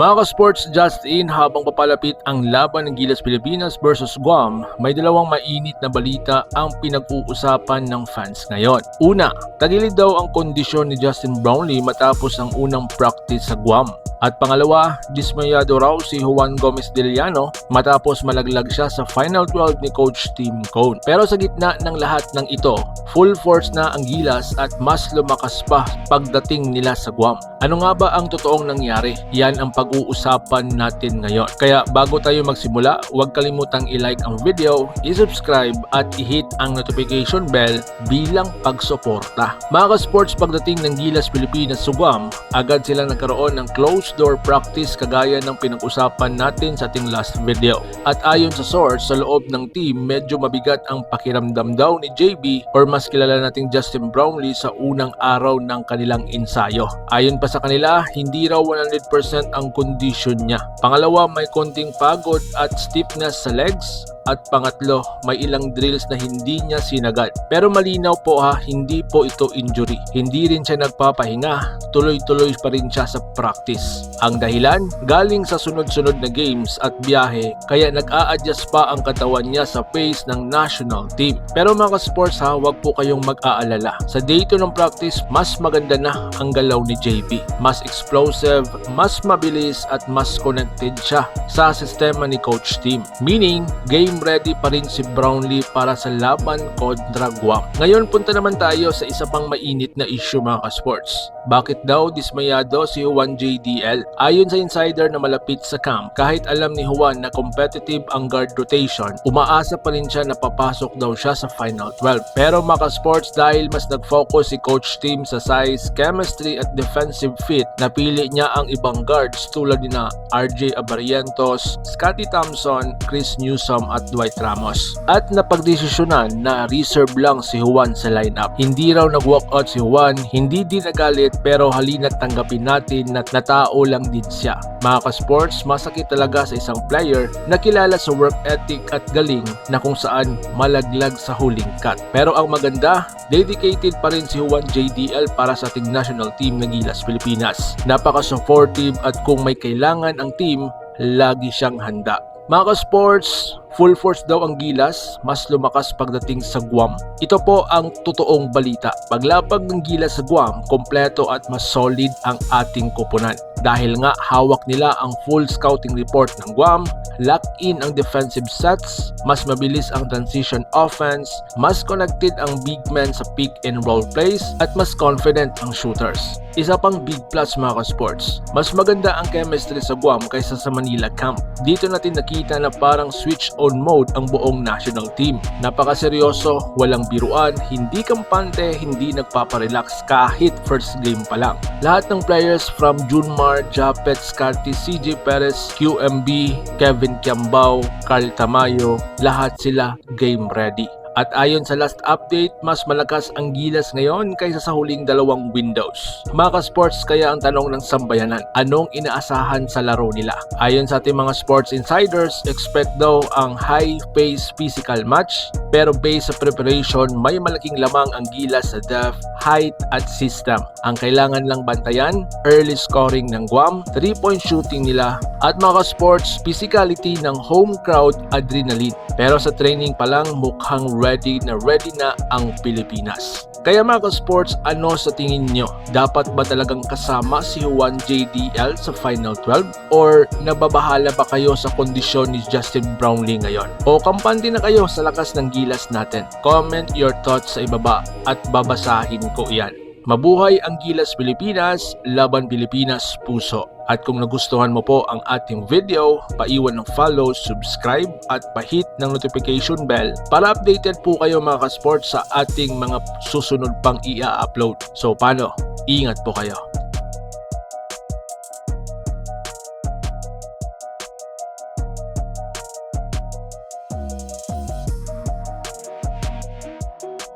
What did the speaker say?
Mga ka-sports just in habang papalapit ang laban ng Gilas Pilipinas versus Guam, may dalawang mainit na balita ang pinag-uusapan ng fans ngayon. Una, tagilid daw ang kondisyon ni Justin Brownlee matapos ang unang practice sa Guam. At pangalawa, dismayado raw si Juan Gomez de Llano matapos malaglag siya sa Final 12 ni Coach Tim Cone. Pero sa gitna ng lahat ng ito, full force na ang Gilas at mas lumakas pa pagdating nila sa Guam. Ano nga ba ang totoong nangyari? Yan ang pag-uusapan natin ngayon. Kaya bago tayo magsimula, huwag kalimutang i-like ang video, i-subscribe at i-hit ang notification bell bilang pagsuporta. Mga ka-sports pagdating ng Gilas Pilipinas sa Guam, agad silang nagkaroon ng close door practice kagaya ng pinag-usapan natin sa ating last video. At ayon sa source, sa loob ng team, medyo mabigat ang pakiramdam daw ni JB or mas kilala nating Justin Brownlee sa unang araw ng kanilang ensayo. Ayon pa sa kanila, hindi raw 100% ang kondisyon niya. Pangalawa, may konting pagod at stiffness sa legs at pangatlo, may ilang drills na hindi niya sinagad. Pero malinaw po ha, hindi po ito injury. Hindi rin siya nagpapahinga, tuloy-tuloy pa rin siya sa practice. Ang dahilan, galing sa sunod-sunod na games at biyahe, kaya nag-a-adjust pa ang katawan niya sa pace ng national team. Pero mga sports ha, wag po kayong mag-aalala. Sa day 2 ng practice, mas maganda na ang galaw ni JB. Mas explosive, mas mabilis at mas connected siya sa sistema ni Coach Team. Meaning, game ready pa rin si Brownlee para sa laban kontra Guam. Ngayon punta naman tayo sa isa pang mainit na issue mga ka-sports. Bakit daw dismayado si Juan JDL? Ayon sa insider na malapit sa camp, kahit alam ni Juan na competitive ang guard rotation, umaasa pa rin siya na papasok daw siya sa Final 12. Pero mga ka-sports dahil mas nag-focus si Coach Team sa size, chemistry at defensive fit, napili niya ang ibang guards tulad ni na RJ Abarientos, Scotty Thompson, Chris Newsom at Dwight Ramos. At napagdesisyonan na reserve lang si Juan sa lineup. Hindi raw nag-walkout si Juan, hindi din nagalit pero halina't tanggapin natin na natao lang din siya. Mga ka-sports, masakit talaga sa isang player na kilala sa work ethic at galing na kung saan malaglag sa huling cut. Pero ang maganda, dedicated pa rin si Juan JDL para sa ating national team ng Gilas Pilipinas. Napaka-supportive at kung may kailangan ang team, lagi siyang handa. Mga ka-sports, full force daw ang Gilas, mas lumakas pagdating sa Guam. Ito po ang totoong balita. Paglapag ng Gilas sa Guam, kompleto at mas solid ang ating kupunan. Dahil nga hawak nila ang full scouting report ng Guam, lock in ang defensive sets, mas mabilis ang transition offense, mas connected ang big men sa pick and roll plays, at mas confident ang shooters. Isa pang big plus mga ka-sports, mas maganda ang chemistry sa Guam kaysa sa Manila camp. Dito natin nakita na parang switch on mode ang buong national team. Napakaseryoso, walang biruan, hindi kampante, hindi nagpaparelax kahit first game pa lang. Lahat ng players from Junmar, Japet, Scotty, CJ Perez, QMB, Kevin Kiambao, Carl Tamayo, lahat sila game ready. At ayon sa last update, mas malakas ang gilas ngayon kaysa sa huling dalawang windows. Mga sports kaya ang tanong ng sambayanan, anong inaasahan sa laro nila? Ayon sa ating mga sports insiders, expect daw ang high-pace physical match, pero based sa preparation, may malaking lamang ang gilas sa depth, height at system. Ang kailangan lang bantayan, early scoring ng Guam, 3-point shooting nila, at mga sports physicality ng home crowd adrenaline. Pero sa training pa lang mukhang ready na ready na ang Pilipinas. Kaya mga sports, ano sa tingin nyo? Dapat ba talagang kasama si Juan JDL sa Final 12? Or nababahala ba kayo sa kondisyon ni Justin Brownlee ngayon? O kampante na kayo sa lakas ng gilas natin? Comment your thoughts sa ibaba at babasahin ko iyan. Mabuhay ang Gilas Pilipinas, Laban Pilipinas Puso. At kung nagustuhan mo po ang ating video, paiwan ng follow, subscribe at pahit ng notification bell para updated po kayo mga ka-sports sa ating mga susunod pang i-upload. So paano? Ingat po kayo.